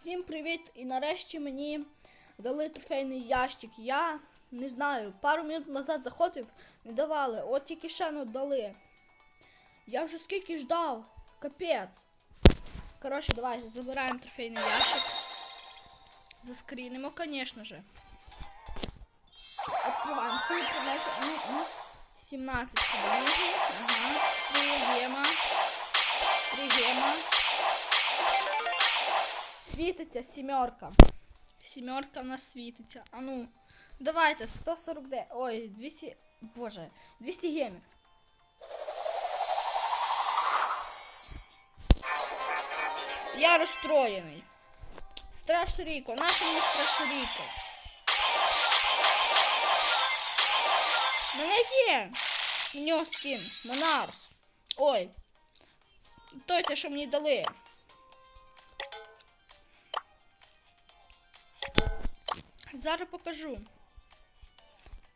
Всім привіт! І нарешті мені дали трофейний ящик. Я не знаю, пару минут назад заходив, не давали. От тільки ще дали. Я вже скільки ждав. Капець. Коротше, давай забираємо трофейний ящик. Заскрінимо, звісно же. Ну. 17 подвижек. Ага. 3 Світиться сімерка. Сімерка в нас світиться. А ну, давайте, 149. Ой, 200. Боже, 200 гемів. Я розстроєний. Страш Ріко. Наше мені Страш Ріко. У мене є. У нього скін. Монарс. Ой. Той те, що мені дали. Зараз покажу.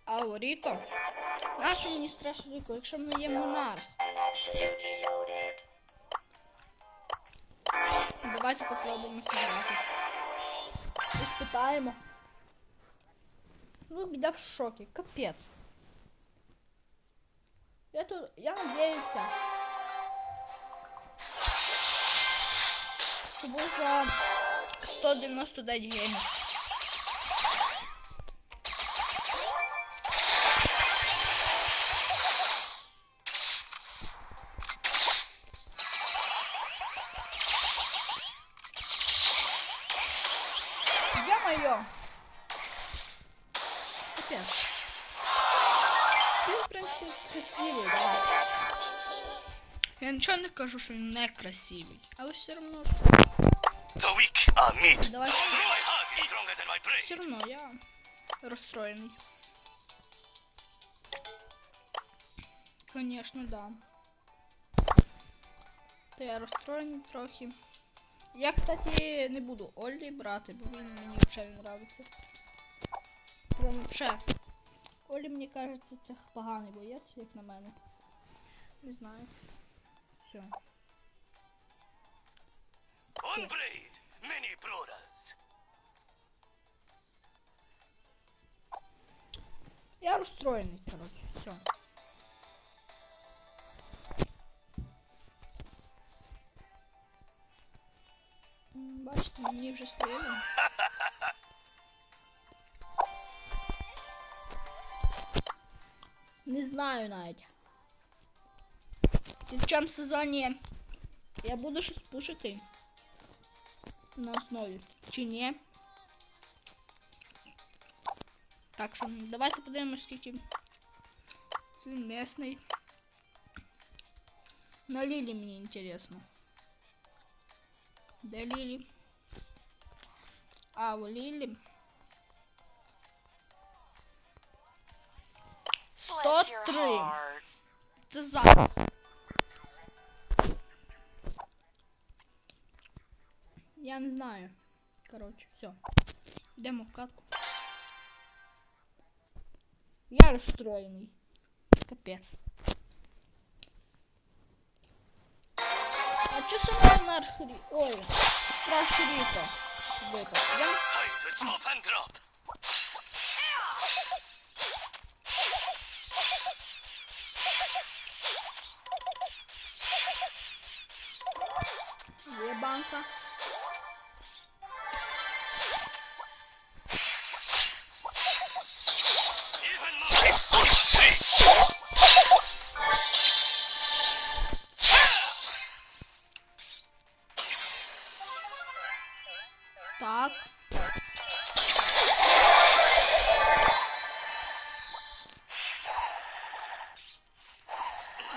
Ау, Ріко. Нащо мені страш Ріко, якщо мене є Монарх? Давайте попробуємо сіграти. Іспитаємо. Ну, я в шокі, капець. Я тут, я надеюся. Що буде за 199 гемів. Ё-моё! Капец. Стиль, в принципі, красивий, да. Я нічого не кажу, що він не красивий. Але все одно ж. The weak are meat. Давай. My heart is stronger than my brain. Все одно я розстроєний. Конечно, да. Та я розстроєний трохи. Я, кстати, не буду Оллі брати, бо він мені взагалі не нравиться. Прям взагалі. Олі, мені кажеться, це поганий боєць, як на мене. Не знаю. Все. One blade, many brothers. Я розстроєний, коротше, все. мені вже стає. Не знаю навіть. Чи в цьому сезоні я буду щось пушити на основі. Чи ні? Так що давайте подивимось, скільки це він місний. На Лілі мені інтересно. Де Лілі? А, у Лілі. 103. Це зараз. Я не знаю. Коротше, все. Йдемо в катку. Я розстроєний. Капець. А чо саме на архрі... Ой, страшно ріко. buraya katacağım. Buraya banka. Even though it's Так.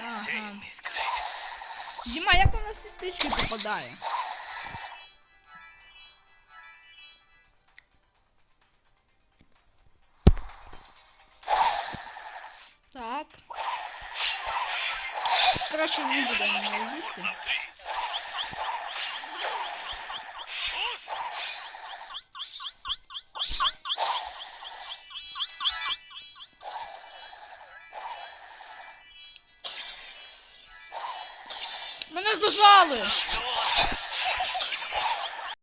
Same is great. Діма, як вона всі тички попадає? Так. Коротше, не буде мене їсти. Мене зажали!